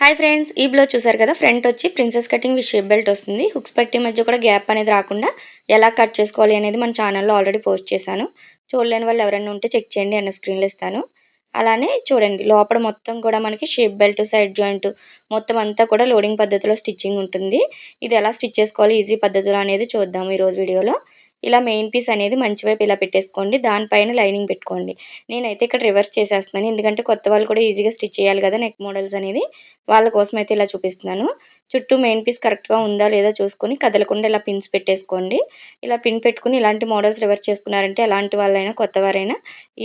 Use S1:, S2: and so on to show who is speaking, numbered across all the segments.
S1: Hi friends ఈ blouse చూసారు కదా? ఫ్రంట్ వచ్చి princess cutting with shape belt వస్తుంది. హుక్స్ పట్టి మధ్య కూడా గ్యాప్ అనేది రాకుండా ఎలా కట్ చేసుకోవాలి అనేది మన ఛానల్లో ఆల్రెడీ పోస్ట్ చేశాను. చూడలేని వాళ్ళు ఎవరైనా ఉంటే చెక్ చేయండి అన్న స్క్రీన్లో ఇస్తాను. అలానే చూడండి లోపల మొత్తం కూడా మనకి షేప్ బెల్ట్ సైడ్ జాయింట్ మొత్తం అంతా కూడా లోడింగ్ పద్ధతిలో స్టిచ్చింగ్ ఉంటుంది. ఇది ఎలా స్టిచ్ చేసుకోవాలి ఈజీ పద్ధతిలో అనేది చూద్దాం ఈరోజు వీడియోలో. ఇలా మెయిన్ పీస్ అనేది మంచి వైపు ఇలా పెట్టేసుకోండి. దానిపైన లైనింగ్ పెట్టుకోండి. నేనైతే ఇక్కడ రివర్స్ చేసేస్తున్నాను. ఎందుకంటే కొత్త వాళ్ళు కూడా ఈజీగా స్టిచ్ చేయాలి కదా నెక్ మోడల్స్ అనేది. వాళ్ళ కోసం అయితే ఇలా చూపిస్తున్నాను. చుట్టూ మెయిన్ పీస్ కరెక్ట్గా ఉందా లేదా చూసుకొని కదలకుండా ఇలా పిన్స్ పెట్టేసుకోండి. ఇలా పిన్ పెట్టుకుని ఇలాంటి మోడల్స్ రివర్స్ చేసుకున్నారంటే ఎలాంటి వాళ్ళైనా కొత్త వారైనా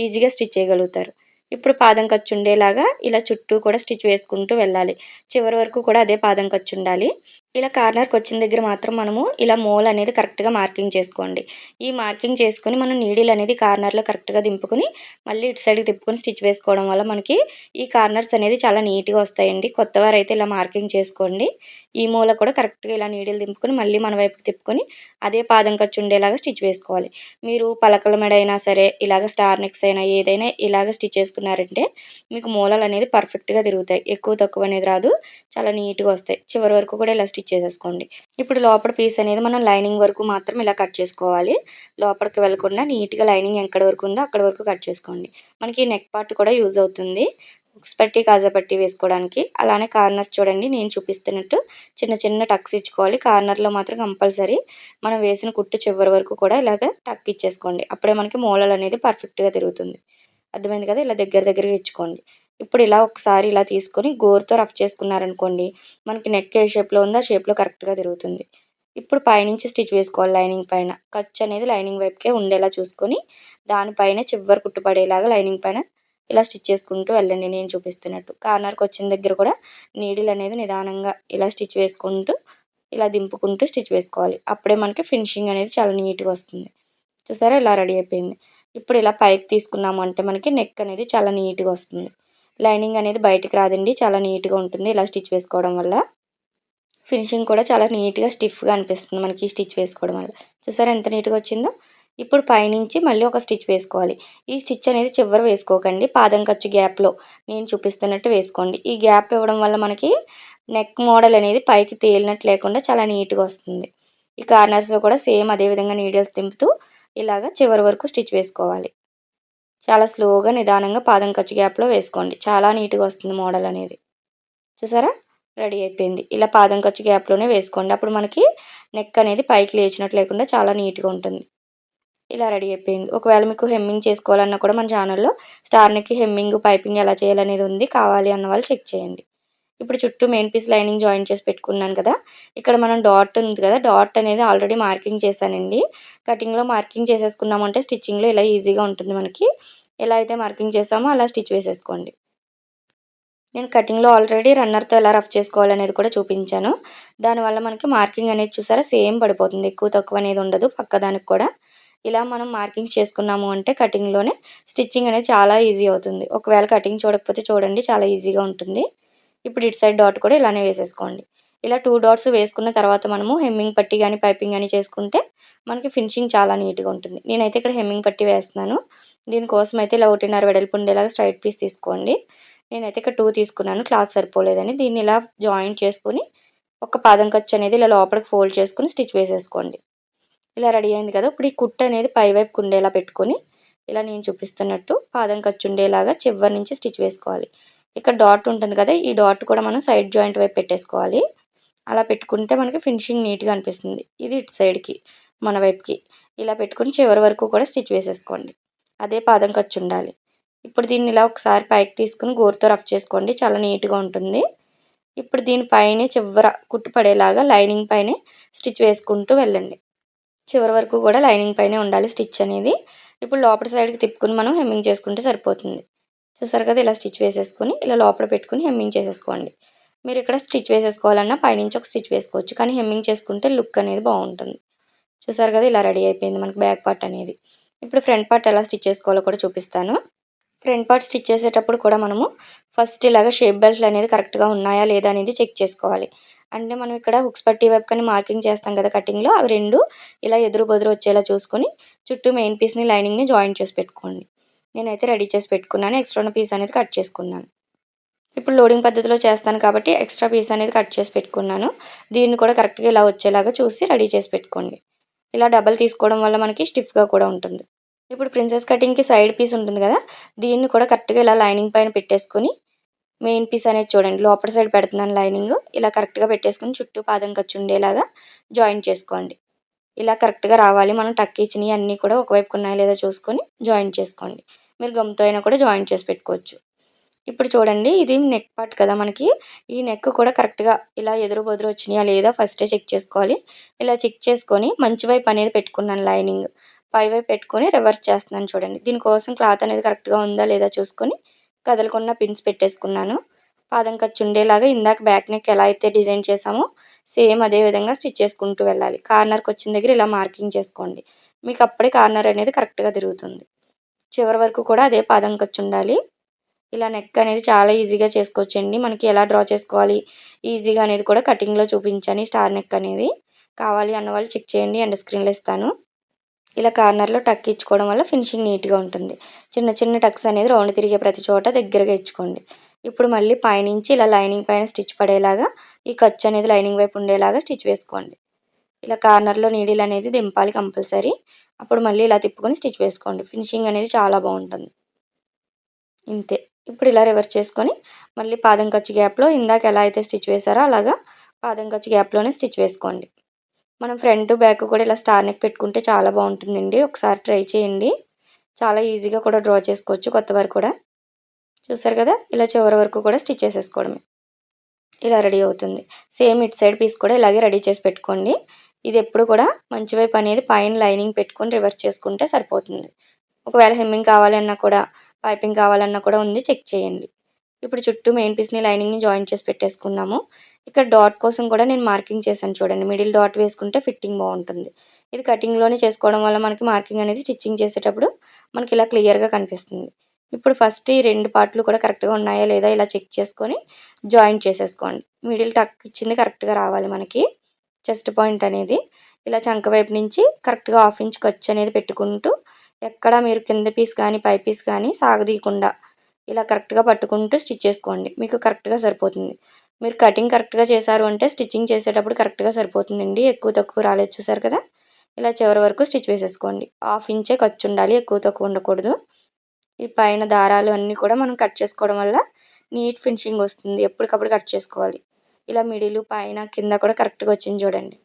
S1: ఈజీగా స్టిచ్ చేయగలుగుతారు. ఇప్పుడు పాదం ఖర్చు ఉండేలాగా ఇలా చుట్టూ కూడా స్టిచ్ వేసుకుంటూ వెళ్ళాలి. చివరి వరకు కూడా అదే పాదం ఖర్చు ఉండాలి ఇలా కార్నర్కి వచ్చిన దగ్గర మాత్రం మనము ఇలా మోల్ అనేది కరెక్ట్గా మార్కింగ్ చేసుకోండి. ఈ మార్కింగ్ చేసుకుని మనం నీడిల్ అనేది కార్నర్లో కరెక్ట్గా దింపుకుని మళ్ళీ ఇటు సైడ్కి తిప్పుకొని స్టిచ్ వేసుకోవడం వల్ల మనకి ఈ కార్నర్స్ అనేది చాలా నీట్గా వస్తాయండి. కొత్త వారైతే ఇలా మార్కింగ్ చేసుకోండి. ఈ మూల కూడా కరెక్ట్గా ఇలా నీడిలు దింపుకొని మళ్ళీ మన వైపు తిప్పుకొని అదే పాదం ఖర్చు ఉండేలాగా స్టిచ్ వేసుకోవాలి. మీరు పలకల మెడ అయినా సరే ఇలాగ స్టార్ నెక్స్ అయినా ఏదైనా ఇలాగ స్టిచ్ చేసుకున్నారంటే మీకు మూలలు అనేది పర్ఫెక్ట్గా తిరుగుతాయి. ఎక్కువ తక్కువ అనేది రాదు. చాలా నీట్గా వస్తాయి. చివరి వరకు కూడా ఇలా స్టిచ్ చేసేసుకోండి. ఇప్పుడు లోపల పీస్ అనేది మనం లైనింగ్ వరకు మాత్రం ఇలా కట్ చేసుకోవాలి. లోపలికి వెళ్ళకుండా నీట్గా లైనింగ్ ఎక్కడ వరకు ఉందో అక్కడ వరకు కట్ చేసుకోండి. మనకి నెక్ పార్ట్ కూడా యూజ్ అవుతుంది. హుక్స్ పట్టి కాజా పట్టి వేసుకోవడానికి. అలానే కార్నర్స్ చూడండి నేను చూపిస్తున్నట్టు చిన్న చిన్న టక్స్ ఇచ్చుకోవాలి. కార్నర్లో మాత్రం కంపల్సరీ మనం వేసిన కుట్టు చివరి వరకు కూడా ఇలాగ టక్ ఇచ్చేసుకోండి. అప్పుడే మనకి మూలలు అనేది పర్ఫెక్ట్గా తిరుగుతుంది. అర్థమైంది కదా? ఇలా దగ్గర దగ్గరగా ఇచ్చుకోండి. ఇప్పుడు ఇలా ఒకసారి ఇలా తీసుకొని గోరుతో రఫ్ చేసుకున్నారనుకోండి మనకి నెక్ ఏ షేప్లో ఉందో ఆ షేప్లో కరెక్ట్గా తిరుగుతుంది. ఇప్పుడు పైనుంచి స్టిచ్ వేసుకోవాలి లైనింగ్ పైన. ఖర్చు అనేది లైనింగ్ వైపుకే ఉండేలా చూసుకొని దానిపైన చివరి కుట్టుపడేలాగా లైనింగ్ పైన ఇలా స్టిచ్ చేసుకుంటూ వెళ్ళండి నేను చూపిస్తున్నట్టు. కార్నర్కి వచ్చిన దగ్గర కూడా నీడిల్ అనేది నిదానంగా ఇలా స్టిచ్ వేసుకుంటూ ఇలా దింపుకుంటూ స్టిచ్ వేసుకోవాలి. అప్పుడే మనకి ఫినిషింగ్ అనేది చాలా నీట్గా వస్తుంది. చూసారా? ఇలా రెడీ అయిపోయింది. ఇప్పుడు ఇలా పైకి తీసుకున్నాము అంటే మనకి నెక్ అనేది చాలా నీట్గా వస్తుంది. లైనింగ్ అనేది బయటికి రాదండి చాలా నీట్గా ఉంటుంది ఇలా స్టిచ్ వేసుకోవడం వల్ల. ఫినిషింగ్ కూడా చాలా నీట్గా స్టిఫ్గా అనిపిస్తుంది మనకి స్టిచ్ వేసుకోవడం వల్ల. చూసారా? ఎంత నీట్గా వచ్చిందో? ఇప్పుడు పైనుంచి మళ్ళీ ఒక స్టిచ్ వేసుకోవాలి. ఈ స్టిచ్ అనేది చివరి వేసుకోకండి. పాదం ఖర్చు గ్యాప్లో నేను చూపిస్తున్నట్టు వేసుకోండి. ఈ గ్యాప్ ఇవ్వడం వల్ల మనకి నెక్ మోడల్ అనేది పైకి తేలినట్టు లేకుండా చాలా నీట్గా వస్తుంది. ఈ కార్నర్స్లో కూడా సేమ్ అదేవిధంగా నీడిల్స్ దింపుతూ ఇలాగ చివరి వరకు స్టిచ్ వేసుకోవాలి. చాలా స్లోగా నిదానంగా పాదం ఖర్చు గ్యాప్లో వేసుకోండి. చాలా నీట్గా వస్తుంది మోడల్ అనేది. చూసారా? రెడీ అయిపోయింది. ఇలా పాదం ఖర్చు గ్యాప్లోనే వేసుకోండి. అప్పుడు మనకి నెక్ అనేది పైకి లేచినట్టు లేకుండా చాలా నీట్గా ఉంటుంది. ఇలా రెడీ అయిపోయింది. ఒకవేళ మీకు హెమ్మింగ్ చేసుకోవాలన్నా కూడా మన ఛానల్లో స్టార్నికి హెమ్మింగ్ పైపింగ్ ఎలా చేయాలనేది ఉంది. కావాలి అన్న వాళ్ళు చెక్ చేయండి. ఇప్పుడు చుట్టూ మెయిన్ పీస్ లైనింగ్ జాయిన్ చేసి పెట్టుకున్నాను కదా. ఇక్కడ మనం డాట్ ఉంది కదా. డాట్ అనేది ఆల్రెడీ మార్కింగ్ చేశానండి. కటింగ్లో మార్కింగ్ చేసేసుకున్నామంటే స్టిచ్చింగ్లో ఇలా ఈజీగా ఉంటుంది మనకి. ఎలా అయితే మార్కింగ్ చేసామో అలా స్టిచ్ వేసేసుకోండి. నేను కటింగ్లో ఆల్రెడీ రన్నర్తో ఎలా రఫ్ చేసుకోవాలనేది కూడా చూపించాను. దానివల్ల మనకి మార్కింగ్ అనేది చూసారా సేమ్ పడిపోతుంది. ఎక్కువ తక్కువ అనేది ఉండదు పక్కదానికి కూడా. ఇలా మనం మార్కింగ్స్ చేసుకున్నాము అంటే కటింగ్లోనే స్టిచ్చింగ్ అనేది చాలా ఈజీ అవుతుంది. ఒకవేళ కటింగ్ చూడకపోతే చూడండి చాలా ఈజీగా ఉంటుంది. ఇప్పుడు ఇటు సైడ్ డాట్ కూడా ఇలానే వేసేసుకోండి. ఇలా టూ డాట్స్ వేసుకున్న తర్వాత మనము హెమ్మింగ్ పట్టి కానీ పైపింగ్ కానీ చేసుకుంటే మనకి ఫినిషింగ్ చాలా నీట్గా ఉంటుంది. నేనైతే ఇక్కడ హెమ్మింగ్ పట్టి వేస్తున్నాను. దీనికోసం అయితే ఇలా ఒకటిన్నర వెడల్పు ఉండేలాగా స్ట్రైట్ పీస్ తీసుకోండి. నేనైతే ఇక్కడ టూ తీసుకున్నాను క్లాత్ సరిపోలేదని. దీన్ని ఇలా జాయింట్ చేసుకుని ఒక పాదం ఖర్చు అనేది ఇలా లోపలికి ఫోల్డ్ చేసుకుని స్టిచ్ వేసేసుకోండి. ఇలా రెడీ అయింది కదా. ఇప్పుడు ఈ కుట్ట అనేది పైవైపు ఉండేలా పెట్టుకొని ఇలా నేను చూపిస్తున్నట్టు పాదం ఖర్చు ఉండేలాగా చివరి నుంచి స్టిచ్ వేసుకోవాలి. ఇక్కడ డాట్ ఉంటుంది కదా ఈ డాట్ కూడా మనం సైడ్ జాయింట్ వైపు పెట్టేసుకోవాలి. అలా పెట్టుకుంటే మనకి ఫినిషింగ్ నీట్గా అనిపిస్తుంది. ఇది ఇటు సైడ్కి మన వైపుకి. ఇలా పెట్టుకుని చివరి వరకు కూడా స్టిచ్ వేసేసుకోండి. అదే పాదం ఖర్చు ఉండాలి. ఇప్పుడు దీన్ని ఇలా ఒకసారి పైకి తీసుకుని గోరుతో రఫ్ చేసుకోండి. చాలా నీట్గా ఉంటుంది. ఇప్పుడు దీనిపైనే చివర కుట్టు పడేలాగా లైనింగ్ పైనే స్టిచ్ వేసుకుంటూ వెళ్ళండి. చివరి వరకు కూడా లైనింగ్ పైనే ఉండాలి స్టిచ్ అనేది. ఇప్పుడు లోపల సైడ్కి తిప్పుకుని మనం హెమ్మింగ్ చేసుకుంటే సరిపోతుంది. చూసారు కదా ఇలా స్టిచ్ వేసేసుకొని ఇలా లోపల పెట్టుకుని హెమ్మింగ్ చేసేసుకోండి. మీరు ఇక్కడ స్టిచ్ వేసేసుకోవాలన్నా పైనుంచి ఒక స్టిచ్ వేసుకోవచ్చు కానీ హెమ్మింగ్ చేసుకుంటే లుక్ అనేది బాగుంటుంది. చూసారు కదా ఇలా రెడీ అయిపోయింది మనకి బ్యాక్ పార్ట్ అనేది. ఇప్పుడు ఫ్రంట్ పార్ట్ ఎలా స్టిచ్ చేసుకోవాలో కూడా చూపిస్తాను. ఫ్రంట్ పార్ట్ స్టిచ్ చేసేటప్పుడు కూడా మనము ఫస్ట్ ఇలాగ షేప్ బెల్ట్లు అనేది కరెక్ట్గా ఉన్నాయా లేదా అనేది చెక్ చేసుకోవాలి. అంటే మనం ఇక్కడ హుక్స్ పట్టి వైపు కానీ మార్కింగ్ చేస్తాం కదా కటింగ్లో అవి రెండు ఇలా ఎదురు బదురు వచ్చేలా చూసుకొని చుట్టూ మెయిన్ పీస్ని లైనింగ్ని జాయిన్ చేసి పెట్టుకోండి. నేనైతే రెడీ చేసి పెట్టుకున్నాను ఎక్స్ట్రా పీస్ అనేది కట్ చేసుకున్నాను. ఇప్పుడు లోడింగ్ పద్ధతిలో చేస్తాను కాబట్టి ఎక్స్ట్రా పీస్ అనేది కట్ చేసి పెట్టుకున్నాను. దీన్ని కూడా కరెక్ట్గా ఇలా వచ్చేలాగా చూసి రెడీ చేసి పెట్టుకోండి. ఇలా డబల్ తీసుకోవడం వల్ల మనకి స్టిఫ్గా కూడా ఉంటుంది. ఇప్పుడు ప్రిన్సెస్ కటింగ్కి సైడ్ పీస్ ఉంటుంది కదా దీన్ని కూడా కరెక్ట్గా ఇలా లైనింగ్ పైన పెట్టేసుకొని మెయిన్ పీస్ అనేది చూడండి. లోపల సైడ్ పెడుతున్నాను లైనింగ్. ఇలా కరెక్ట్గా పెట్టేసుకుని చుట్టూ పాదం ఖర్చు ఉండేలాగా జాయిన్ చేసుకోండి. ఇలా కరెక్ట్గా రావాలి. మనం టక్ ఇచ్చినవి అన్నీ కూడా ఒకవైపు ఉన్నాయా లేదా చూసుకొని జాయిన్ చేసుకోండి. మీరు గమ్తో అయినా కూడా జాయిన్ చేసి పెట్టుకోవచ్చు. ఇప్పుడు చూడండి ఇది నెక్ పార్ట్ కదా మనకి. ఈ నెక్ కూడా కరెక్ట్గా ఇలా ఎదురు బొదురు వచ్చినాయా లేదా ఫస్టే చెక్ చేసుకోవాలి. ఇలా చెక్ చేసుకొని మంచి వైపు అనేది పెట్టుకున్నాను లైనింగ్. పై వైపు పెట్టుకొని రివర్స్ చేస్తున్నాను చూడండి. దీనికోసం క్లాత్ అనేది కరెక్ట్గా ఉందా లేదా చూసుకొని కదలకుండా పిన్స్ పెట్టేసుకున్నాను. పాదం ఖర్చు ఉండేలాగా ఇందాక బ్యాక్ నెక్ ఎలా అయితే డిజైన్ చేసామో సేమ్ అదే విధంగా స్టిచ్ చేసుకుంటూ వెళ్ళాలి. కార్నర్కి వచ్చిన దగ్గర ఇలా మార్కింగ్ చేసుకోండి. మీకు అప్పుడే కార్నర్ అనేది కరెక్ట్గా తిరుగుతుంది. చివరి వరకు కూడా అదే పాదం ఖర్చు ఉండాలి. ఇలా నెక్ అనేది చాలా ఈజీగా చేసుకోవచ్చండి. మనకి ఎలా డ్రా చేసుకోవాలి? ఈజీగా అనేది కూడా కటింగ్లో చూపించాను స్టార్ నెక్ అనేది కావాలి అన్న వాళ్ళు చెక్ చేయండి. అండ్ స్క్రీన్లో ఇస్తాను. ఇలా కార్నర్లో టక్ ఇచ్చుకోవడం వల్ల ఫినిషింగ్ నీట్గా ఉంటుంది. చిన్న చిన్న టక్స్ అనేది రౌండ్ తిరిగే ప్రతి చోట దగ్గరగా ఇచ్చుకోండి. ఇప్పుడు మళ్ళీ పైనుంచి ఇలా లైనింగ్ పైన స్టిచ్ పడేలాగా ఈ ఖర్చు అనేది లైనింగ్ వైపు ఉండేలాగా స్టిచ్ వేసుకోండి. ఇలా కార్నర్లో నీడిల్ అనేది దింపాలి కంపల్సరీ. అప్పుడు మళ్ళీ ఇలా తిప్పుకొని స్టిచ్ వేసుకోండి. ఫినిషింగ్ అనేది చాలా బాగుంటుంది. ఇంతే. ఇప్పుడు ఇలా రివర్స్ చేసుకొని మళ్ళీ పాదం ఖర్చు గ్యాప్లో ఇందాక ఎలా అయితే స్టిచ్ వేసారో అలాగా పాదం ఖర్చు గ్యాప్లోనే స్టిచ్ వేసుకోండి. మనం ఫ్రంట్ బ్యాక్ కూడా ఇలా స్టార్ నెక్ పెట్టుకుంటే చాలా బాగుంటుందండి. ఒకసారి ట్రై చేయండి. చాలా ఈజీగా కూడా డ్రా చేసుకోవచ్చు కొత్త వారు కూడా. చూసారు కదా? ఇలా చివరి వరకు కూడా స్టిచ్ చేసేసుకోవడమే. ఇలా రెడీ అవుతుంది. సేమ్ ఇటు సైడ్ పీస్ కూడా ఇలాగే రెడీ చేసి పెట్టుకోండి. ఇది ఎప్పుడు కూడా మంచి వైపు అనేది పైన లైనింగ్ పెట్టుకొని రివర్స్ చేసుకుంటే సరిపోతుంది. ఒకవేళ హెమ్మింగ్ కావాలన్నా కూడా పైపింగ్ కావాలన్నా కూడా ఉంది చెక్ చేయండి. ఇప్పుడు చుట్టూ మెయిన్ పీస్ని లైనింగ్ని జాయిన్ చేసి పెట్టేసుకున్నాము. ఇక్కడ డాట్ కోసం కూడా నేను మార్కింగ్ చేశాను చూడండి. మిడిల్ డాట్ వేసుకుంటే ఫిట్టింగ్ బాగుంటుంది. ఇది కటింగ్లోనే చేసుకోవడం వల్ల మనకి మార్కింగ్ అనేది స్టిచ్చింగ్ చేసేటప్పుడు మనకి ఇలా క్లియర్గా కనిపిస్తుంది. ఇప్పుడు ఫస్ట్ ఈ రెండు పార్ట్లు కూడా కరెక్ట్గా ఉన్నాయా లేదా ఇలా చెక్ చేసుకొని జాయిన్ చేసేసుకోండి. మిడిల్ టక్ ఇచ్చింది కరెక్ట్గా రావాలి మనకి. చెస్ట్ పాయింట్ అనేది. ఇలా చంక వైపు నుంచి కరెక్ట్గా హాఫ్ ఇంచ్ ఖర్చు అనేది పెట్టుకుంటూ ఎక్కడ మీరు కింద పీస్ కానీ పై పీస్ కానీ సాగదీయకుండా ఇలా కరెక్ట్గా పట్టుకుంటూ స్టిచ్ చేసుకోండి. మీకు కరెక్ట్గా సరిపోతుంది. మీరు కటింగ్ కరెక్ట్గా చేశారు అంటే స్టిచ్చింగ్ చేసేటప్పుడు కరెక్ట్గా సరిపోతుందండి. ఎక్కువ తక్కువ రాలేదు చూసారు కదా? ఇలా చివరి వరకు స్టిచ్ వేసేసుకోండి. హాఫ్ ఇంచే ఖర్చు ఉండాలి ఎక్కువ తక్కువ ఉండకూడదు. ఈ పైన దారాలు అన్నీ కూడా మనం కట్ చేసుకోవడం వల్ల నీట్ ఫినిషింగ్ వస్తుంది. ఎప్పటికప్పుడు కట్ చేసుకోవాలి. ఇలా మిడిల్ పైన కింద కూడా కరెక్ట్గా వచ్చింది చూడండి.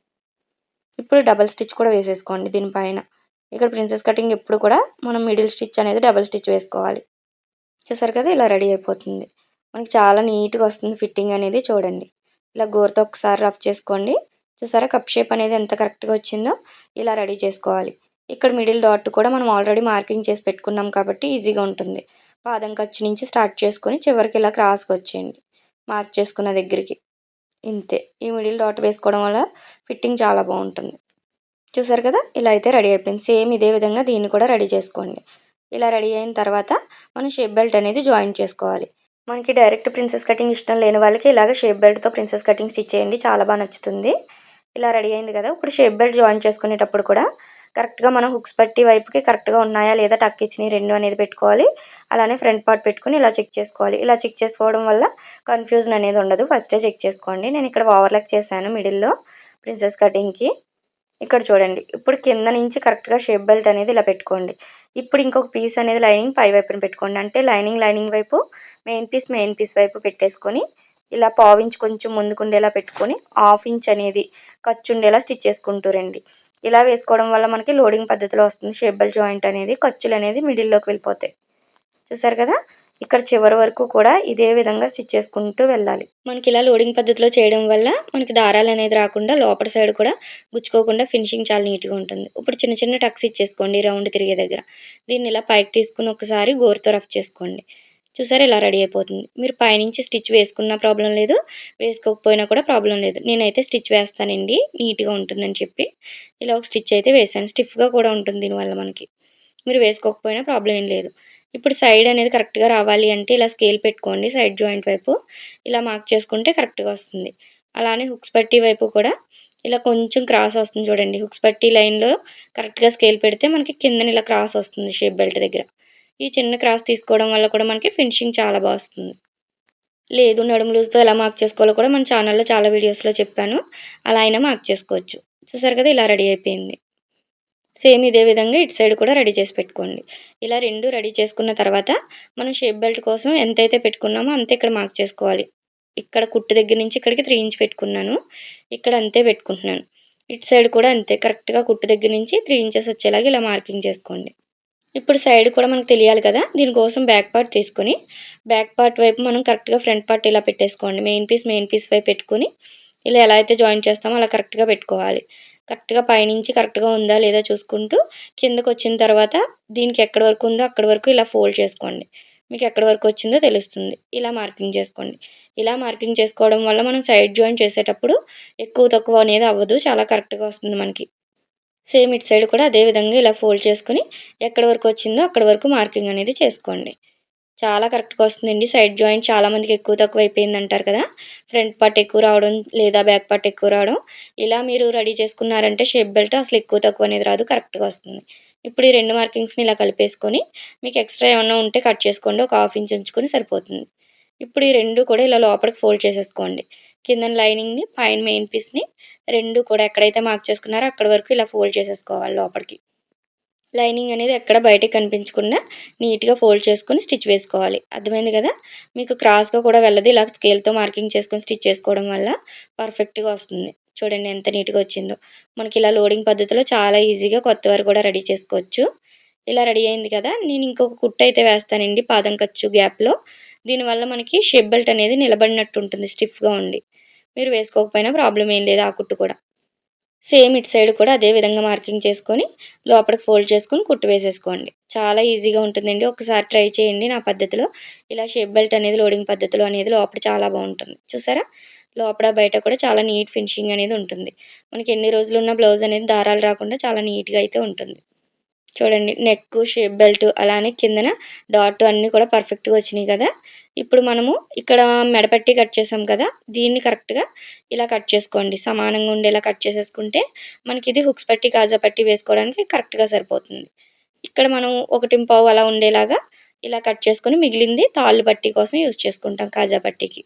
S1: ఇప్పుడు డబల్ స్టిచ్ కూడా వేసేసుకోండి దీనిపైన. ఇక్కడ ప్రిన్సెస్ కటింగ్ ఎప్పుడు కూడా మనం మిడిల్ స్టిచ్ అనేది డబల్ స్టిచ్ వేసుకోవాలి. చూసారు కదా ఇలా రెడీ అయిపోతుంది. మనకి చాలా నీట్గా వస్తుంది ఫిట్టింగ్ అనేది చూడండి. ఇలా గోరతో ఒకసారి రఫ్ చేసుకోండి. చూసారా కప్ షేప్ అనేది ఎంత కరెక్ట్గా వచ్చిందో ఇలా రెడీ చేసుకోవాలి. ఇక్కడ మిడిల్ డాట్ కూడా మనం ఆల్రెడీ మార్కింగ్ చేసి పెట్టుకున్నాం కాబట్టి ఈజీగా ఉంటుంది. పాదం ఖర్చు నుంచి స్టార్ట్ చేసుకొని చివరికి ఇలా క్రాస్కి వచ్చేయండి. మార్క్ చేసుకున్న దగ్గరికి. ఇంతే. ఈ మిడిల్ డాట్ వేసుకోవడం వల్ల ఫిట్టింగ్ చాలా బాగుంటుంది. చూసారు కదా ఇలా అయితే రెడీ అయిపోయింది. సేమ్ ఇదే విధంగా దీన్ని కూడా రెడీ చేసుకోండి. ఇలా రెడీ అయిన తర్వాత మనం షేప్ బెల్ట్ అనేది జాయిన్ చేసుకోవాలి. మనకి డైరెక్ట్ ప్రిన్సెస్ కటింగ్ ఇష్టం లేని వాళ్ళకి ఇలాగ షేప్ బెల్ట్తో ప్రిన్సెస్ కటింగ్ స్టిచ్ చేయండి. చాలా బాగా నచ్చుతుంది. ఇలా రెడీ అయింది కదా. ఇప్పుడు షేప్ బెల్ట్ జాయిన్ చేసుకునేటప్పుడు కూడా కరెక్ట్గా మనం హుక్స్ పట్టి వైపుకి కరెక్ట్గా ఉన్నాయా లేదా టక్ ఇచ్చిన రెండు అనేది పెట్టుకోవాలి. అలానే ఫ్రంట్ పార్ట్ పెట్టుకుని ఇలా చెక్ చేసుకోవాలి. ఇలా చెక్ చేసుకోవడం వల్ల కన్ఫ్యూజన్ అనేది ఉండదు. ఫస్టే చెక్ చేసుకోండి. నేను ఇక్కడ ఓవర్లాక్ చేశాను మిడిల్లో ప్రిన్సెస్ కటింగ్కి. ఇక్కడ చూడండి. ఇప్పుడు కింద నుంచి కరెక్ట్గా షేప్ బెల్ట్ అనేది ఇలా పెట్టుకోండి. ఇప్పుడు ఇంకొక పీస్ అనేది లైనింగ్ పై వైపున పెట్టుకోండి. అంటే లైనింగ్ లైనింగ్ వైపు మెయిన్ పీస్ మెయిన్ పీస్ వైపు పెట్టేసుకొని ఇలా పావించి కొంచెం ముందుకుండేలా పెట్టుకొని హాఫ్ ఇంచ్ అనేది ఖర్చు ఉండేలా స్టిచ్ చేసుకుంటూ రండి. ఇలా వేసుకోవడం వల్ల మనకి లోడింగ్ పద్ధతిలో వస్తుంది. షేబల్ జాయింట్ అనేది ఖర్చులు అనేది మిడిల్లోకి వెళ్ళిపోతాయి. చూసారు కదా? ఇక్కడ చివరి వరకు కూడా ఇదే విధంగా స్టిచ్ చేసుకుంటూ వెళ్ళాలి. మనకి ఇలా లోడింగ్ పద్ధతిలో చేయడం వల్ల మనకి దారాలు అనేది రాకుండా లోపల సైడ్ కూడా గుచ్చుకోకుండా ఫినిషింగ్ చాలా నీట్గా ఉంటుంది. ఇప్పుడు చిన్న చిన్న టక్స్ ఇచ్చేసుకోండి రౌండ్ తిరిగే దగ్గర. దీన్ని ఇలా పైకి తీసుకుని ఒకసారి గోరుతో రఫ్ చేసుకోండి. చూసారు ఇలా రెడీ అయిపోతుంది. మీరు పైనుంచి స్టిచ్ వేసుకున్న ప్రాబ్లం లేదు వేసుకోకపోయినా కూడా ప్రాబ్లం లేదు. నేనైతే స్టిచ్ వేస్తానండి నీట్గా ఉంటుందని చెప్పి. ఇలా ఒక స్టిచ్ అయితే వేసాను. స్టిఫ్గా కూడా ఉంటుంది దీనివల్ల మనకి. మీరు వేసుకోకపోయినా ప్రాబ్లం ఏం లేదు. ఇప్పుడు సైడ్ అనేది కరెక్ట్గా రావాలి అంటే ఇలా స్కేల్ పెట్టుకోండి సైడ్ జాయింట్ వైపు. ఇలా మార్క్ చేసుకుంటే కరెక్ట్గా వస్తుంది. అలానే హుక్స్ పట్టి వైపు కూడా ఇలా కొంచెం క్రాస్ వస్తుంది చూడండి. హుక్స్ పట్టి లైన్లో కరెక్ట్గా స్కేల్ పెడితే మనకి కిందన ఇలా క్రాస్ వస్తుంది షేప్ బెల్ట్ దగ్గర. ఈ చిన్న క్రాస్ తీసుకోవడం వల్ల కూడా మనకి ఫినిషింగ్ చాలా బాగా వస్తుంది. లేదు నడుము లూజ్తో ఎలా మార్క్ చేసుకోవాలో కూడా మన ఛానల్లో చాలా వీడియోస్లో చెప్పాను. అలా అయినా మార్క్ చేసుకోవచ్చు. చూసారు కదా ఇలా రెడీ అయిపోయింది. సేమ్ ఇదే విధంగా ఇటు సైడ్ కూడా రెడీ చేసి పెట్టుకోండి. ఇలా రెండు రెడీ చేసుకున్న తర్వాత మనం షేప్ బెల్ట్ కోసం ఎంతైతే పెట్టుకున్నామో అంతే ఇక్కడ మార్క్ చేసుకోవాలి. ఇక్కడ కుట్టు దగ్గర నుంచి ఇక్కడికి త్రీ ఇంచ్ పెట్టుకున్నాను. ఇక్కడ అంతే పెట్టుకుంటున్నాను. ఇటు సైడ్ కూడా అంతే కరెక్ట్గా కుట్టు దగ్గర నుంచి త్రీ ఇంచెస్ వచ్చేలాగా ఇలా మార్కింగ్ చేసుకోండి. ఇప్పుడు సైడ్ కూడా మనకు తెలియాలి కదా దీనికోసం బ్యాక్ పార్ట్ తీసుకొని బ్యాక్ పార్ట్ వైపు మనం కరెక్ట్గా ఫ్రంట్ పార్ట్ ఇలా పెట్టేసుకోండి. మెయిన్ పీస్ మెయిన్ పీస్ వైపు పెట్టుకొని ఇలా ఎలా అయితే జాయిన్ చేస్తామో అలా కరెక్ట్గా పెట్టుకోవాలి. కరెక్ట్గా పైనుంచి కరెక్ట్గా ఉందా లేదా చూసుకుంటూ కిందకు వచ్చిన తర్వాత దీనికి ఎక్కడి వరకు ఉందో అక్కడి వరకు ఇలా ఫోల్డ్ చేసుకోండి. మీకు ఎక్కడి వరకు వచ్చిందో తెలుస్తుంది. ఇలా మార్కింగ్ చేసుకోండి. ఇలా మార్కింగ్ చేసుకోవడం వల్ల మనం సైడ్ జాయిన్ చేసేటప్పుడు ఎక్కువ తక్కువ అనేది అవ్వదు. చాలా కరెక్ట్గా వస్తుంది మనకి. సేమ్ ఇటు సైడ్ కూడా అదే విధంగా ఇలా ఫోల్డ్ చేసుకుని ఎక్కడి వరకు వచ్చిందో అక్కడి వరకు మార్కింగ్ అనేది చేసుకోండి. చాలా కరెక్ట్గా వస్తుందండి. సైడ్ జాయింట్ చాలామందికి ఎక్కువ తక్కువ అయిపోయింది అంటారు కదా. ఫ్రంట్ పార్ట్ ఎక్కువ రావడం లేదా బ్యాక్ పార్ట్ ఎక్కువ రావడం ఇలా మీరు రెడీ చేసుకున్నారంటే షేప్ బెల్ట్ అసలు ఎక్కువ తక్కువ అనేది రాదు కరెక్ట్గా వస్తుంది. ఇప్పుడు ఈ రెండు మార్కింగ్స్ని ఇలా కలిపేసుకొని మీకు ఎక్స్ట్రా ఏమన్నా ఉంటే కట్ చేసుకోండి ఒక హాఫ్ ఇంచ్ ఉంచుకొని సరిపోతుంది. ఇప్పుడు ఈ రెండు కూడా ఇలా లోపలికి ఫోల్డ్ చేసేసుకోండి. కింద లైనింగ్ని పైన మెయిన్ పీస్ని రెండు కూడా ఎక్కడైతే మార్క్ చేసుకున్నారో అక్కడ వరకు ఇలా ఫోల్డ్ చేసేసుకోవాలి లోపలికి. లైనింగ్ అనేది ఎక్కడ బయటకు కనిపించకుండా నీట్గా ఫోల్డ్ చేసుకుని స్టిచ్ వేసుకోవాలి. అర్థమైంది కదా? మీకు క్రాస్గా కూడా వెళ్ళదు. ఇలా స్కేల్తో మార్కింగ్ చేసుకొని స్టిచ్ చేసుకోవడం వల్ల పర్ఫెక్ట్గా వస్తుంది. చూడండి ఎంత నీట్గా వచ్చిందో. మనకి ఇలా లోడింగ్ పద్ధతిలో చాలా ఈజీగా కొత్త వారు కూడా రెడీ చేసుకోవచ్చు. ఇలా రెడీ అయింది కదా? నేను ఇంకొక కుట్టు అయితే వేస్తానండి పాదం ఖర్చు గ్యాప్లో. దీనివల్ల మనకి షేప్ బెల్ట్ అనేది నిలబడినట్టు ఉంటుంది. స్టిఫ్గా ఉండి. మీరు వేసుకోకపోయినా ప్రాబ్లం ఏం లేదు ఆ కుట్టు కూడా. సేమ్ ఇటు సైడ్ కూడా అదే విధంగా మార్కింగ్ చేసుకొని లోపలికి ఫోల్డ్ చేసుకొని కుట్టు వేసేసుకోండి. చాలా ఈజీగా ఉంటుందండి. ఒకసారి ట్రై చేయండి నా పద్ధతిలో. ఇలా షేప్ బెల్ట్ అనేది లోడింగ్ పద్ధతిలో అనేది లోపల చాలా బాగుంటుంది. చూసారా? లోపల బయట కూడా చాలా నీట్ ఫినిషింగ్ అనేది ఉంటుంది. మనకి ఎన్ని రోజులు ఉన్న బ్లౌజ్ అనేది దారాలు రాకుండా చాలా నీట్గా అయితే ఉంటుంది. చూడండి నెక్ షేప్ బెల్ట్ అలానే కిందన డాట్ అన్నీ కూడా పర్ఫెక్ట్గా వచ్చినాయి కదా. ఇప్పుడు మనము ఇక్కడ మెడపట్టి కట్ చేసాం కదా దీన్ని కరెక్ట్గా ఇలా కట్ చేసుకోండి. సమానంగా ఉండేలా కట్ చేసేసుకుంటే మనకి ఇది హుక్స్ పట్టి కాజా పట్టి వేసుకోవడానికి కరెక్ట్గా సరిపోతుంది. ఇక్కడ మనం ఒకటి పావు అలా ఉండేలాగా ఇలా కట్ చేసుకొని మిగిలింది తాళ్ళు పట్టి కోసం యూజ్ చేసుకుంటాం కాజా పట్టికి.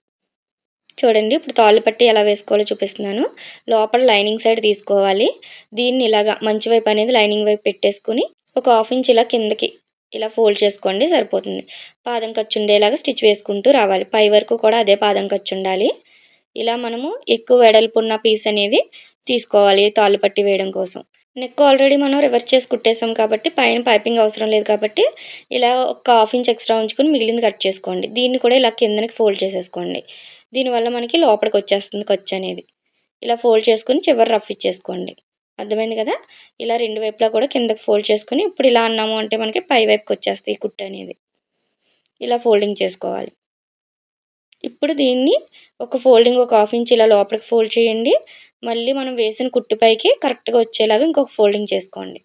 S1: చూడండి ఇప్పుడు తాళ్ళు పట్టి ఎలా వేసుకోవాలో చూపిస్తున్నాను. లోపల లైనింగ్ సైడ్ తీసుకోవాలి. దీన్ని ఇలాగా మంచి వైపు అనేది లైనింగ్ వైపు పెట్టేసుకుని ఒక హాఫ్ ఇంచ్ ఇలా కిందకి ఇలా ఫోల్డ్ చేసుకోండి సరిపోతుంది. పాదం ఖర్చు ఉండేలాగా స్టిచ్ వేసుకుంటూ రావాలి. పై వరకు కూడా అదే పాదం ఖర్చు ఉండాలి. ఇలా మనము ఎక్కువ వెడల్పు ఉన్న పీస్ అనేది తీసుకోవాలి తాళ్ళు పట్టి వేయడం కోసం. నెక్ ఆల్రెడీ మనం రివర్స్ చేసి కుట్టేసాం కాబట్టి పైన పైపింగ్ అవసరం లేదు కాబట్టి ఇలా ఒక హాఫ్ ఇంచ్ ఎక్స్ట్రా ఉంచుకొని మిగిలింది కట్ చేసుకోండి. దీన్ని కూడా ఇలా కిందకి ఫోల్డ్ చేసేసుకోండి. దీనివల్ల మనకి లోపలికి వచ్చేస్తుంది ఖర్చు అనేది. ఇలా ఫోల్డ్ చేసుకుని చివరి రఫ్ ఇచ్చేసుకోండి. అర్థమైంది కదా? ఇలా రెండు వైపులా కూడా కిందకి ఫోల్డ్ చేసుకుని ఇప్పుడు ఇలా అన్నాము అంటే మనకి పై వైపుకి వచ్చేస్తాయి కుట్టు అనేది. ఇలా ఫోల్డింగ్ చేసుకోవాలి. ఇప్పుడు దీన్ని ఒక ఫోల్డింగ్ ఒక హాఫ్ ఇంచ్ ఇలా లోపలికి ఫోల్డ్ చేయండి. మళ్ళీ మనం వేసిన కుట్టుపైకి కరెక్ట్గా వచ్చేలాగా ఇంకొక ఫోల్డింగ్ చేసుకోండి.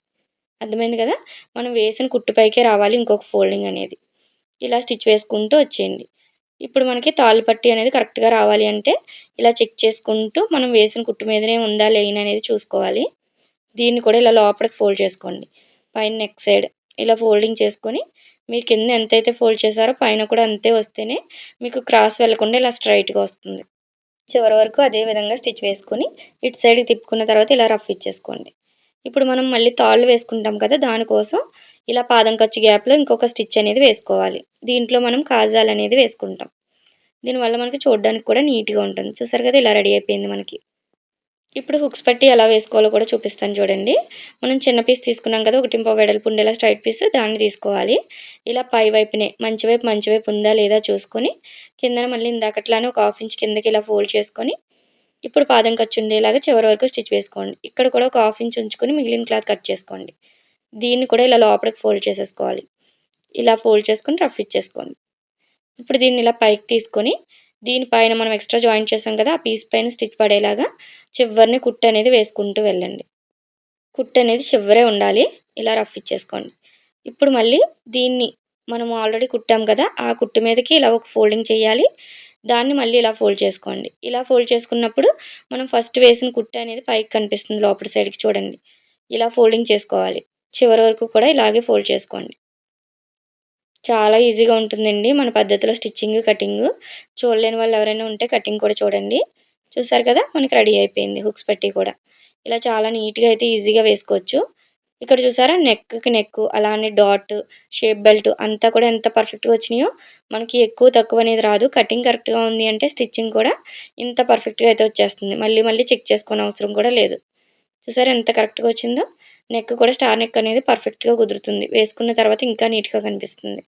S1: అర్థమైంది కదా? మనం వేసిన కుట్టుపైకే రావాలి ఇంకొక ఫోల్డింగ్ అనేది. ఇలా స్టిచ్ వేసుకుంటూ వచ్చేయండి. ఇప్పుడు మనకి తాళ్ళు పట్టి అనేది కరెక్ట్గా రావాలి అంటే ఇలా చెక్ చేసుకుంటూ మనం వేసిన కుట్టు మీదనే ఉందా లేని అనేది చూసుకోవాలి. దీన్ని కూడా ఇలా లోపలికి ఫోల్డ్ చేసుకోండి. పైన నెక్ సైడ్ ఇలా ఫోల్డింగ్ చేసుకొని మీరు కింద ఎంతైతే ఫోల్డ్ చేశారో పైన కూడా అంతే వస్తేనే మీకు క్రాస్ వెళ్ళకుండా ఇలా స్ట్రైట్గా వస్తుంది. చివరి వరకు అదే విధంగా స్టిచ్ వేసుకొని ఇటు సైడ్ తిప్పుకున్న తర్వాత ఇలా రఫ్ ఇచ్చేసుకోండి. ఇప్పుడు మనం మళ్ళీ తాళ్ళు వేసుకుంటాం కదా దానికోసం ఇలా పాదం ఖర్చు గ్యాప్లో ఇంకొక స్టిచ్ అనేది వేసుకోవాలి. దీంట్లో మనం కాజాలు అనేది వేసుకుంటాం. దీనివల్ల మనకి చూడడానికి కూడా నీట్గా ఉంటుంది. చూసారు కదా ఇలా రెడీ అయిపోయింది మనకి. ఇప్పుడు హుక్స్ పట్టి ఎలా వేసుకోవాలో కూడా చూపిస్తాను చూడండి. మనం చిన్న పీస్ తీసుకున్నాం కదా ఒకటి వెడల్పు ఉండేలా స్ట్రైట్ పీస్ దాన్ని తీసుకోవాలి. ఇలా పై వైపునే మంచి వైపు మంచి వైపు ఉందా లేదా చూసుకొని కిందన మళ్ళీ ఇందాకట్లానే ఒక హాఫ్ ఇంచ్ కిందకి ఇలా ఫోల్డ్ చేసుకొని ఇప్పుడు పాదం ఖర్చు ఉండేలాగా చివరి వరకు స్టిచ్ వేసుకోండి. ఇక్కడ కూడా ఒక హాఫ్ ఇంచ్ ఉంచుకొని మిగిలిన క్లాత్ కట్ చేసుకోండి. దీన్ని కూడా ఇలా లోపలికి ఫోల్డ్ చేసేసుకోవాలి. ఇలా ఫోల్డ్ చేసుకొని రఫ్ ఇచ్చేసుకోండి. ఇప్పుడు దీన్ని ఇలా పైకి తీసుకొని దీనిపైన మనం ఎక్స్ట్రా జాయింట్ చేసాం కదా ఆ పీస్ పైన స్టిచ్ పడేలాగా చివరిని కుట్టు అనేది వేసుకుంటూ వెళ్ళండి. కుట్టు అనేది చివరే ఉండాలి. ఇలా రఫ్ ఇచ్చేసుకోండి. ఇప్పుడు మళ్ళీ దీన్ని మనం ఆల్రెడీ కుట్టాం కదా ఆ కుట్టు మీదకి ఇలా ఒక ఫోల్డింగ్ చేయాలి. దాన్ని మళ్ళీ ఇలా ఫోల్డ్ చేసుకోండి. ఇలా ఫోల్డ్ చేసుకున్నప్పుడు మనం ఫస్ట్ వేసిన కుట్టు అనేది పైకి కనిపిస్తుంది లోపల సైడ్కి చూడండి. ఇలా ఫోల్డింగ్ చేసుకోవాలి. చివరి వరకు కూడా ఇలాగే ఫోల్డ్ చేసుకోండి. చాలా ఈజీగా ఉంటుందండి మన పద్ధతిలో స్టిచ్చింగ్ కటింగ్. చూడలేని వాళ్ళు ఎవరైనా ఉంటే కటింగ్ కూడా చూడండి. చూసారు కదా? మనకి రెడీ అయిపోయింది హుక్స్ పెట్టి కూడా. ఇలా చాలా నీట్గా అయితే ఈజీగా వేసుకోవచ్చు. ఇక్కడ చూసారా? నెక్కి నెక్ అలానే డాట్ షేప్ బెల్ట్ అంతా కూడా ఎంత పర్ఫెక్ట్గా వచ్చినాయో మనకి ఎక్కువ తక్కువ అనేది రాదు. కటింగ్ కరెక్ట్గా ఉంది అంటే స్టిచ్చింగ్ కూడా ఇంత పర్ఫెక్ట్గా అయితే వచ్చేస్తుంది. మళ్ళీ మళ్ళీ చెక్ చేసుకునే అవసరం కూడా లేదు. చూసారా? ఎంత కరెక్ట్గా వచ్చిందో? నెక్ కూడా స్టార్ నెక్ అనేది పర్ఫెక్ట్గా కుదురుతుంది. వేసుకున్న తర్వాత ఇంకా నీట్గా కనిపిస్తుంది.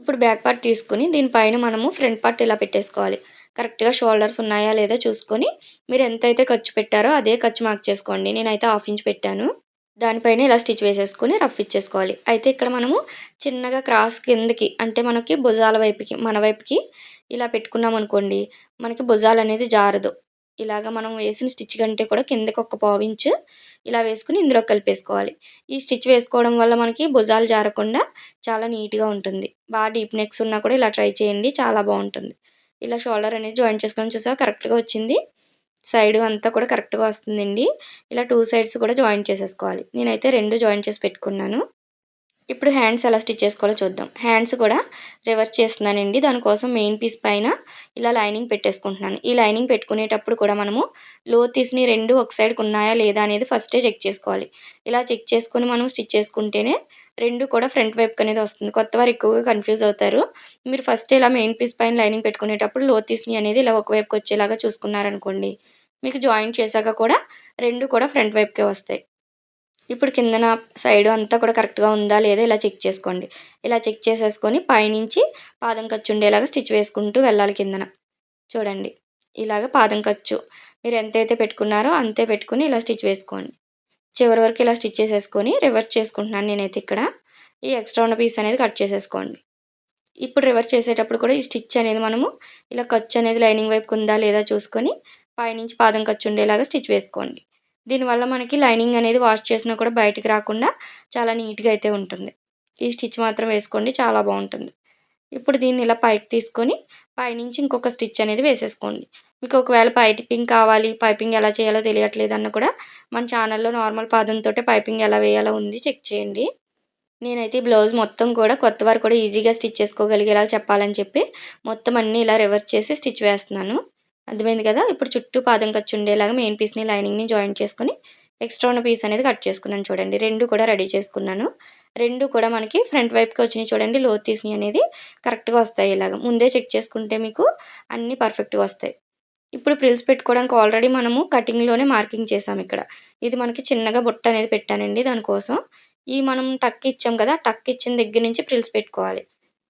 S1: ఇప్పుడు బ్యాక్ పార్ట్ తీసుకుని దీనిపైన మనము ఫ్రంట్ పార్ట్ ఇలా పెట్టేసుకోవాలి. కరెక్ట్గా షోల్డర్స్ ఉన్నాయా లేదా చూసుకొని మీరు ఎంతైతే ఖర్చు పెట్టారో అదే ఖర్చు మార్క్ చేసుకోండి. నేనైతే హాఫ్ ఇంచ్ పెట్టాను. దానిపైన ఇలా స్టిచ్ వేసేసుకొని రఫ్ ఇచ్చేసుకోవాలి. అయితే ఇక్కడ మనము చిన్నగా క్రాస్ కిందకి అంటే మనకి భుజాల వైపుకి మన వైపుకి ఇలా పెట్టుకున్నాం అనుకోండి మనకి భుజాలు అనేది జారదు. ఇలాగ మనం వేసిన స్టిచ్ కంటే కూడా కిందకి ఒక పావించు ఇలా వేసుకుని ఇందులో కలిపేసుకోవాలి. ఈ స్టిచ్ వేసుకోవడం వల్ల మనకి భుజాలు జారకుండా చాలా నీట్గా ఉంటుంది. బాగా డీప్ నెక్స్ ఉన్నా కూడా ఇలా ట్రై చేయండి చాలా బాగుంటుంది. ఇలా షోల్డర్ అనేది జాయిన్ చేసుకొని చూసా కరెక్ట్గా వచ్చింది. సైడ్ అంతా కూడా కరెక్ట్గా వస్తుందండి. ఇలా టూ సైడ్స్ కూడా జాయిన్ చేసేసుకోవాలి. నేనైతే రెండు జాయిన్ చేసి పెట్టుకున్నాను. ఇప్పుడు హ్యాండ్స్ ఎలా స్టిచ్ చేసుకోవాలో చూద్దాం. హ్యాండ్స్ కూడా రివర్స్ చేస్తున్నానండి. దానికోసం మెయిన్ పీస్ పైన ఇలా లైనింగ్ పెట్టేసుకుంటున్నాను. ఈ లైనింగ్ పెట్టుకునేటప్పుడు కూడా మనము లో తీసిని రెండు ఒక సైడ్కి ఉన్నాయా లేదా అనేది ఫస్టే చెక్ చేసుకోవాలి. ఇలా చెక్ చేసుకుని మనం స్టిచ్ చేసుకుంటేనే రెండు కూడా ఫ్రంట్ వైపుకి అనేది వస్తుంది. కొత్త వారు ఎక్కువగా కన్ఫ్యూజ్ అవుతారు. మీరు ఫస్ట్ ఇలా మెయిన్ పీస్ పైన లైనింగ్ పెట్టుకునేటప్పుడు లో తీసిని అనేది ఇలా ఒకవైపుకి వచ్చేలాగా చూసుకున్నారనుకోండి మీకు జాయిన్ చేశాక కూడా రెండు కూడా ఫ్రంట్ వైపుకే వస్తాయి. ఇప్పుడు కిందన సైడ్ అంతా కూడా కరెక్ట్గా ఉందా లేదా ఇలా చెక్ చేసుకోండి. ఇలా చెక్ చేసేసుకొని పైనుంచి పాదం ఖర్చు ఉండేలాగా స్టిచ్ వేసుకుంటూ వెళ్ళాలి కిందన. చూడండి. ఇలాగ పాదం ఖర్చు మీరు ఎంతైతే పెట్టుకున్నారో అంతే పెట్టుకుని ఇలా స్టిచ్ వేసుకోండి. చివరి వరకు ఇలా స్టిచ్ చేసేసుకొని రివర్స్ చేసుకుంటున్నాను నేనైతే ఇక్కడ. ఈ ఎక్స్ట్రా ఉన్న పీస్ అనేది కట్ చేసేసుకోండి. ఇప్పుడు రివర్స్ చేసేటప్పుడు కూడా ఈ స్టిచ్ అనేది మనము ఇలా ఖర్చు అనేది లైనింగ్ వైపుకు ఉందా లేదా చూసుకొని పైనుంచి పాదం ఖర్చు ఉండేలాగా స్టిచ్ వేసుకోండి. దీనివల్ల మనకి లైనింగ్ అనేది వాష్ చేసినా కూడా బయటికి రాకుండా చాలా నీట్గా అయితే ఉంటుంది. ఈ స్టిచ్ మాత్రం వేసుకోండి చాలా బాగుంటుంది. ఇప్పుడు దీన్ని ఇలా పైకి తీసుకొని పైనుంచి ఇంకొక స్టిచ్ అనేది వేసేసుకోండి. మీకు ఒకవేళ పైపింగ్ కావాలి పైపింగ్ ఎలా చేయాలో తెలియట్లేదు అన్న కూడా మన ఛానల్లో నార్మల్ పాదంతో పైపింగ్ ఎలా వేయాలో ఉంది చెక్ చేయండి. నేనైతే ఈ బ్లౌజ్ మొత్తం కూడా కొత్త వారు కూడా ఈజీగా స్టిచ్ చేసుకోగలిగేలా చెప్పాలని చెప్పి మొత్తం అన్నీ ఇలా రివర్స్ చేసి స్టిచ్ వేస్తున్నాను. అర్థమైంది కదా? ఇప్పుడు చుట్టూ పాదం ఖర్చు ఉండేలాగా మెయిన్ పీస్ని లైనింగ్ని జాయిన్ చేసుకుని ఎక్స్ట్రా ఉన్న పీస్ అనేది కట్ చేసుకున్నాను చూడండి. రెండు కూడా రెడీ చేసుకున్నాను. రెండు కూడా మనకి ఫ్రంట్ వైపుకి వచ్చినాయి చూడండి. లో తీసినవి అనేది కరెక్ట్గా వస్తాయి ఇలాగ. ముందే చెక్ చేసుకుంటే మీకు అన్నీ పర్ఫెక్ట్గా వస్తాయి. ఇప్పుడు ప్రిల్స్ పెట్టుకోవడానికి ఆల్రెడీ మనము కటింగ్లోనే మార్కింగ్ చేసాం ఇక్కడ. ఇది మనకి చిన్నగా బుట్ట అనేది పెట్టానండి దానికోసం. ఈ మనం టక్ ఇచ్చాం కదా టక్ ఇచ్చిన దగ్గర నుంచి ప్రిల్స్ పెట్టుకోవాలి.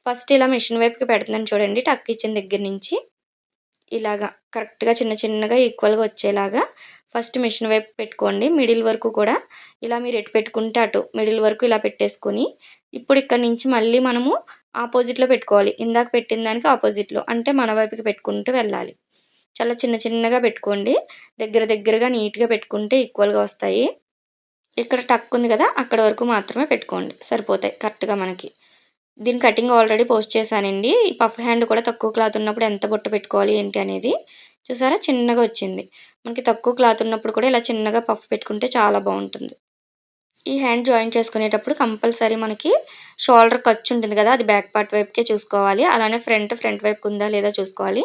S1: ఫస్ట్ ఇలా మిషన్ వైపుకి పెడుతున్నాను చూడండి టక్ ఇచ్చిన దగ్గర నుంచి. ఇలాగా కరెక్ట్గా చిన్న చిన్నగా ఈక్వల్గా వచ్చేలాగా ఫస్ట్ మిషన్ వైపు పెట్టుకోండి. మిడిల్ వరకు కూడా ఇలా మీరు ఎటు పెట్టుకుంటే అటు మిడిల్ వరకు ఇలా పెట్టేసుకొని ఇప్పుడు ఇక్కడ నుంచి మళ్ళీ మనము ఆపోజిట్లో పెట్టుకోవాలి. ఇందాక పెట్టిన దానికి ఆపోజిట్లో అంటే మన వైపుకి పెట్టుకుంటూ వెళ్ళాలి. చాలా చిన్న చిన్నగా పెట్టుకోండి. దగ్గర దగ్గరగా నీట్గా పెట్టుకుంటే ఈక్వల్గా వస్తాయి. ఇక్కడ టక్ ఉంది కదా అక్కడ వరకు మాత్రమే పెట్టుకోండి. సరిపోతాయి కరెక్ట్గా మనకి. దీని కటింగ్ ఆల్రెడీ పోస్ట్ చేశానండి. ఈ పఫ్ హ్యాండ్ కూడా తక్కువ క్లాత్ ఉన్నప్పుడు ఎంత బొట్టు పెట్టుకోవాలి ఏంటి అనేది చూసారా? చిన్నగా వచ్చింది. మనకి తక్కువ క్లాత్ ఉన్నప్పుడు కూడా ఇలా చిన్నగా పఫ్ పెట్టుకుంటే చాలా బాగుంటుంది. ఈ హ్యాండ్ జాయిన్ చేసుకునేటప్పుడు కంపల్సరీ మనకి షోల్డర్ ఖర్చు ఉంటుంది కదా అది బ్యాక్ పార్ట్ వైపుకే చూసుకోవాలి. అలానే ఫ్రంట్ ఫ్రంట్ వైపుకి ఉందా లేదా చూసుకోవాలి.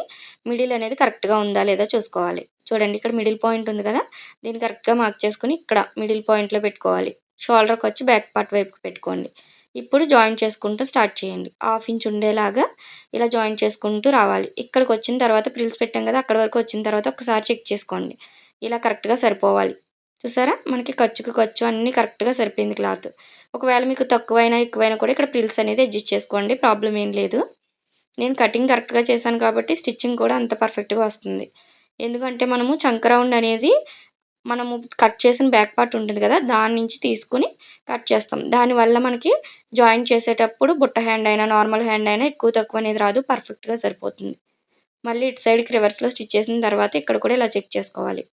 S1: మిడిల్ అనేది కరెక్ట్గా ఉందా లేదా చూసుకోవాలి. చూడండి ఇక్కడ మిడిల్ పాయింట్ ఉంది కదా దీన్ని కరెక్ట్గా మార్క్ చేసుకుని ఇక్కడ మిడిల్ పాయింట్లో పెట్టుకోవాలి. షోల్డర్కి వచ్చి బ్యాక్ పార్ట్ వైపుకి పెట్టుకోండి. ఇప్పుడు జాయిన్ చేసుకుంటూ స్టార్ట్ చేయండి. హాఫ్ ఇంచ్ ఉండేలాగా ఇలా జాయిన్ చేసుకుంటూ రావాలి. ఇక్కడికి వచ్చిన తర్వాత ప్రిల్స్ పెట్టాం కదా అక్కడ వరకు వచ్చిన తర్వాత ఒకసారి చెక్ చేసుకోండి. ఇలా కరెక్ట్గా సరిపోవాలి. చూసారా? మనకి ఖర్చుకు ఖర్చు అన్నీ కరెక్ట్గా సరిపోయింది క్లాత్. ఒకవేళ మీకు తక్కువైనా ఎక్కువైనా కూడా ఇక్కడ ప్రిల్స్ అనేది అడ్జస్ట్ చేసుకోండి. ప్రాబ్లం ఏం లేదు. నేను కటింగ్ కరెక్ట్గా చేశాను కాబట్టి స్టిచ్చింగ్ కూడా అంత పర్ఫెక్ట్గా వస్తుంది. ఎందుకంటే మనము చంక రౌండ్ అనేది మనము కట్ చేసిన బ్యాక్ పార్ట్ ఉంటుంది కదా దాని నుంచి తీసుకుని కట్ చేస్తాం. దానివల్ల మనకి జాయిన్ చేసేటప్పుడు బుట్ట హ్యాండ్ అయినా నార్మల్ హ్యాండ్ అయినా ఎక్కువ తక్కువ అనేది రాదు పర్ఫెక్ట్గా సరిపోతుంది. మళ్ళీ ఇటు సైడ్కి రివర్స్లో స్టిచ్ చేసిన తర్వాత ఇక్కడ కూడా ఇలా చెక్ చేసుకోవాలి.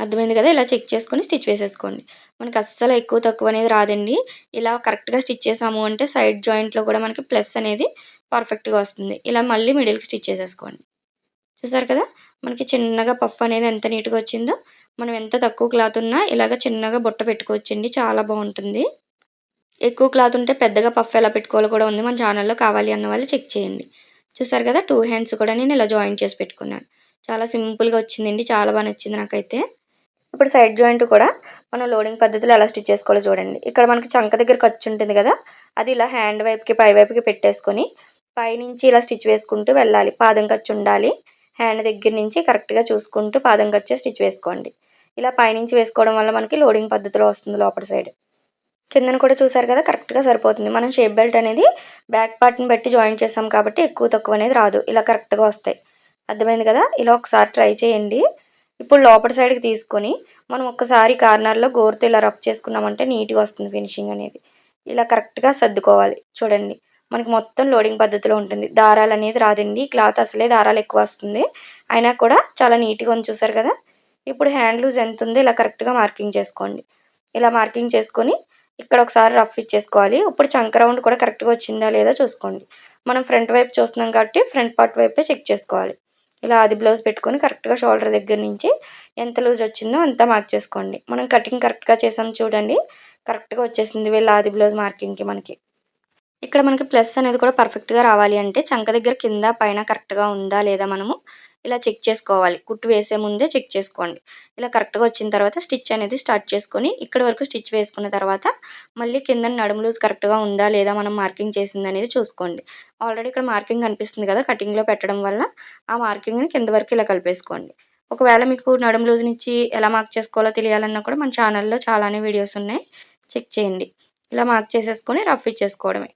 S1: అర్థమైంది కదా? ఇలా చెక్ చేసుకొని స్టిచ్ వేసేసుకోండి. మనకి అస్సలు ఎక్కువ తక్కువ అనేది రాదండి. ఇలా కరెక్ట్గా స్టిచ్ చేసాము అంటే సైడ్ జాయింట్లో కూడా మనకి ప్లస్ అనేది పర్ఫెక్ట్గా వస్తుంది. ఇలా మళ్ళీ మిడిల్కి స్టిచ్ చేసేసుకోండి. చూసారు కదా? మనకి చిన్నగా పఫ్ అనేది ఎంత నీట్గా వచ్చిందో మనం ఎంత తక్కువ క్లాత్ ఉన్నా ఇలాగ చిన్నగా బుట్ట పెట్టుకోవచ్చండి చాలా బాగుంటుంది. ఎక్కువ క్లాత్ ఉంటే పెద్దగా పఫ్ ఎలా పెట్టుకోవాలో కూడా ఉంది మన ఛానల్లో కావాలి అన్న వాళ్ళు చెక్ చేయండి. చూసారు కదా టూ హ్యాండ్స్ కూడా నేను ఇలా జాయిన్ చేసి పెట్టుకున్నాను. చాలా సింపుల్గా వచ్చిందండి చాలా బాగా నచ్చింది నాకైతే. ఇప్పుడు సైడ్ జాయింట్ కూడా మనం లోడింగ్ పద్ధతిలో ఎలా స్టిచ్ చేసుకోవాలో చూడండి. ఇక్కడ మనకి చంక దగ్గర ఖర్చు ఉంటుంది కదా అది ఇలా హ్యాండ్ వైపుకి పై వైపుకి పెట్టేసుకొని పైనుంచి ఇలా స్టిచ్ వేసుకుంటూ వెళ్ళాలి. పాదం ఖర్చు ఉండాలి. హ్యాండ్ దగ్గర నుంచి కరెక్ట్గా చూసుకుంటూ పాదం ఖర్చే స్టిచ్ వేసుకోండి. ఇలా పైనుంచి వేసుకోవడం వల్ల మనకి లోడింగ్ పద్ధతిలో వస్తుంది లోపల సైడ్ కిందన కూడా చూసారు కదా కరెక్ట్గా సరిపోతుంది. మనం షేప్ బెల్ట్ అనేది బ్యాక్ పార్ట్ని బట్టి జాయిన్ చేసాం కాబట్టి ఎక్కువ తక్కువ అనేది రాదు. ఇలా కరెక్ట్గా వస్తాయి. అర్థమైంది కదా? ఇలా ఒకసారి ట్రై చేయండి. ఇప్పుడు లోపల సైడ్కి తీసుకొని మనం ఒక్కసారి కార్నర్లో గోరుతో ఇలా రఫ్ చేసుకున్నామంటే నీట్గా వస్తుంది ఫినిషింగ్ అనేది. ఇలా కరెక్ట్గా సర్దుకోవాలి. చూడండి. మనకి మొత్తం లోడింగ్ పద్ధతిలో ఉంటుంది. దారాలు అనేది రాదండి. క్లాత్ అసలే దారాలు ఎక్కువ వస్తుంది. అయినా కూడా చాలా నీట్గా ఉంది. చూసారు కదా? ఇప్పుడు హ్యాండ్ లూజ్ ఎంత ఉందో ఇలా కరెక్ట్గా మార్కింగ్ చేసుకోండి. ఇలా మార్కింగ్ చేసుకొని ఇక్కడ ఒకసారి రఫ్ ఇచ్చేసుకోవాలి. ఇప్పుడు చంక రౌండ్ కూడా కరెక్ట్గా వచ్చిందా లేదా చూసుకోండి. మనం ఫ్రంట్ వైపు చూస్తున్నాం కాబట్టి ఫ్రంట్ పార్ట్ వైపే చెక్ చేసుకోవాలి. ఇలా ఆది బ్లౌజ్ పెట్టుకొని కరెక్ట్గా షోల్డర్ దగ్గర నుంచి ఎంత లూజ్ వచ్చిందో అంతా మార్క్ చేసుకోండి. మనం కటింగ్ కరెక్ట్గా చేసాం చూడండి కరెక్ట్గా వచ్చేసింది వీళ్ళ ఆది బ్లౌజ్ మార్కింగ్కి మనకి. ఇక్కడ మనకి ప్లస్ అనేది కూడా పర్ఫెక్ట్గా రావాలి అంటే చంక దగ్గర కింద పైన కరెక్ట్గా ఉందా లేదా మనము ఇలా చెక్ చేసుకోవాలి. కుట్టు వేసే ముందే చెక్ చేసుకోండి. ఇలా కరెక్ట్గా వచ్చిన తర్వాత స్టిచ్ అనేది స్టార్ట్ చేసుకొని ఇక్కడ వరకు స్టిచ్ వేసుకున్న తర్వాత మళ్ళీ కింద నడుము లూజ్ కరెక్ట్గా ఉందా లేదా మనం మార్కింగ్ చేసింది అనేది చూసుకోండి. ఆల్రెడీ ఇక్కడ మార్కింగ్ కనిపిస్తుంది కదా కటింగ్లో పెట్టడం వల్ల ఆ మార్కింగ్ని కింద వరకు ఇలా కలిపేసుకోండి. ఒకవేళ మీకు నడుము లూజ్ నుంచి ఎలా మార్క్ చేసుకోవాలో తెలియాలన్నా కూడా మన ఛానల్లో చాలానే వీడియోస్ ఉన్నాయి. చెక్ చేయండి. ఇలా మార్క్ చేసేసుకొని రఫ్ ఇచ్చేసుకోవడమే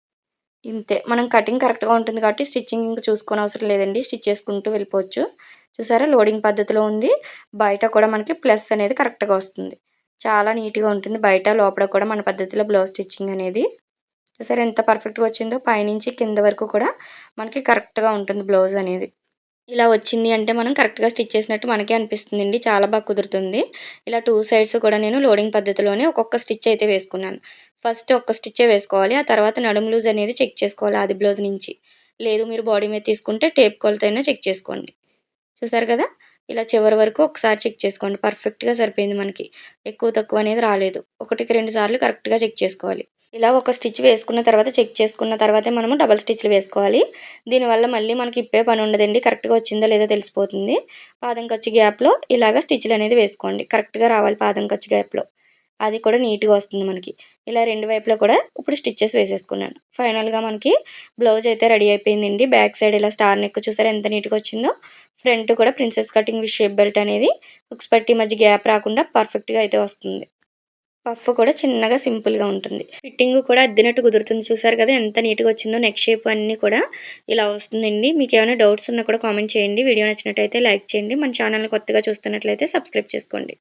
S1: ఇంతే. మనం కటింగ్ కరెక్ట్గా ఉంటుంది కాబట్టి స్టిచ్చింగ్ ఇంకా చూసుకోని అవసరం లేదండి. స్టిచ్ చేసుకుంటూ వెళ్ళిపోవచ్చు. చూసారా? లోడింగ్ పద్ధతిలో ఉంది. బయట కూడా మనకి ప్లస్ అనేది కరెక్ట్గా వస్తుంది. చాలా నీట్గా ఉంటుంది. బయట లోపల కూడా మన పద్ధతిలో బ్లౌజ్ స్టిచ్చింగ్ అనేది. చూసారా? ఎంత పర్ఫెక్ట్గా వచ్చిందో. పైనుంచి కింద వరకు కూడా మనకి కరెక్ట్గా ఉంటుంది బ్లౌజ్ అనేది. ఇలా వచ్చింది అంటే మనం కరెక్ట్గా స్టిచ్ చేసినట్టు మనకే అనిపిస్తుందండి. చాలా బాగా కుదురుతుంది. ఇలా టూ సైడ్స్ కూడా నేను లోడింగ్ పద్ధతిలోనే ఒక్కొక్క స్టిచ్ అయితే వేసుకున్నాను. ఫస్ట్ ఒక్క స్టిచ్చే వేసుకోవాలి ఆ తర్వాత నడుము లూజ్ అనేది చెక్ చేసుకోవాలి ఆది బ్లౌజ్ నుంచి. లేదు మీరు బాడీ మీద తీసుకుంటే టేప్ కొలతైనా చెక్ చేసుకోండి. చూసారు కదా? ఇలా చివరి వరకు ఒకసారి చెక్ చేసుకోండి. పర్ఫెక్ట్గా సరిపోయింది మనకి. ఎక్కువ తక్కువ అనేది రాలేదు. ఒకటికి రెండు సార్లు కరెక్ట్గా చెక్ చేసుకోవాలి. ఇలా ఒక స్టిచ్ వేసుకున్న తర్వాత చెక్ చేసుకున్న తర్వాతే మనము డబల్ స్టిచ్లు వేసుకోవాలి. దీనివల్ల మళ్ళీ మనకి ఇప్పే పని ఉండదండి. కరెక్ట్గా వచ్చిందో లేదో తెలిసిపోతుంది. పాదం ఖర్చు గ్యాప్లో ఇలాగ స్టిచ్లు అనేది వేసుకోండి. కరెక్ట్గా రావాలి పాదం ఖర్చు గ్యాప్లో. అది కూడా నీట్గా వస్తుంది మనకి. ఇలా రెండు వైపులా కూడా ఇప్పుడు స్టిచ్చెస్ వేసేసుకున్నాను. ఫైనల్గా మనకి బ్లౌజ్ అయితే రెడీ అయిపోయిందండి. బ్యాక్ సైడ్ ఇలా స్టార్ నెక్ చూసారా ఎంత నీట్గా వచ్చిందో? ఫ్రంట్ కూడా princess cutting with shape belt అనేది హుక్స్ పట్టి మధ్య గ్యాప్ రాకుండా పర్ఫెక్ట్గా అయితే వస్తుంది. పఫ్ కూడా చిన్నగా సింపుల్గా ఉంటుంది. ఫిట్టింగ్ కూడా అద్దినట్టు కుదురుతుంది చూసారు కదా ఎంత నీట్గా వచ్చిందో నెక్ షేప్ అన్నీ కూడా ఇలా వస్తుందండి. మీకు ఏమైనా డౌట్స్ ఉన్నా కూడా కామెంట్ చేయండి. వీడియో నచ్చినట్టయితే లైక్ చేయండి. మన ఛానల్ని కొత్తగా చూస్తున్నట్లయితే సబ్స్క్రైబ్ చేసుకోండి.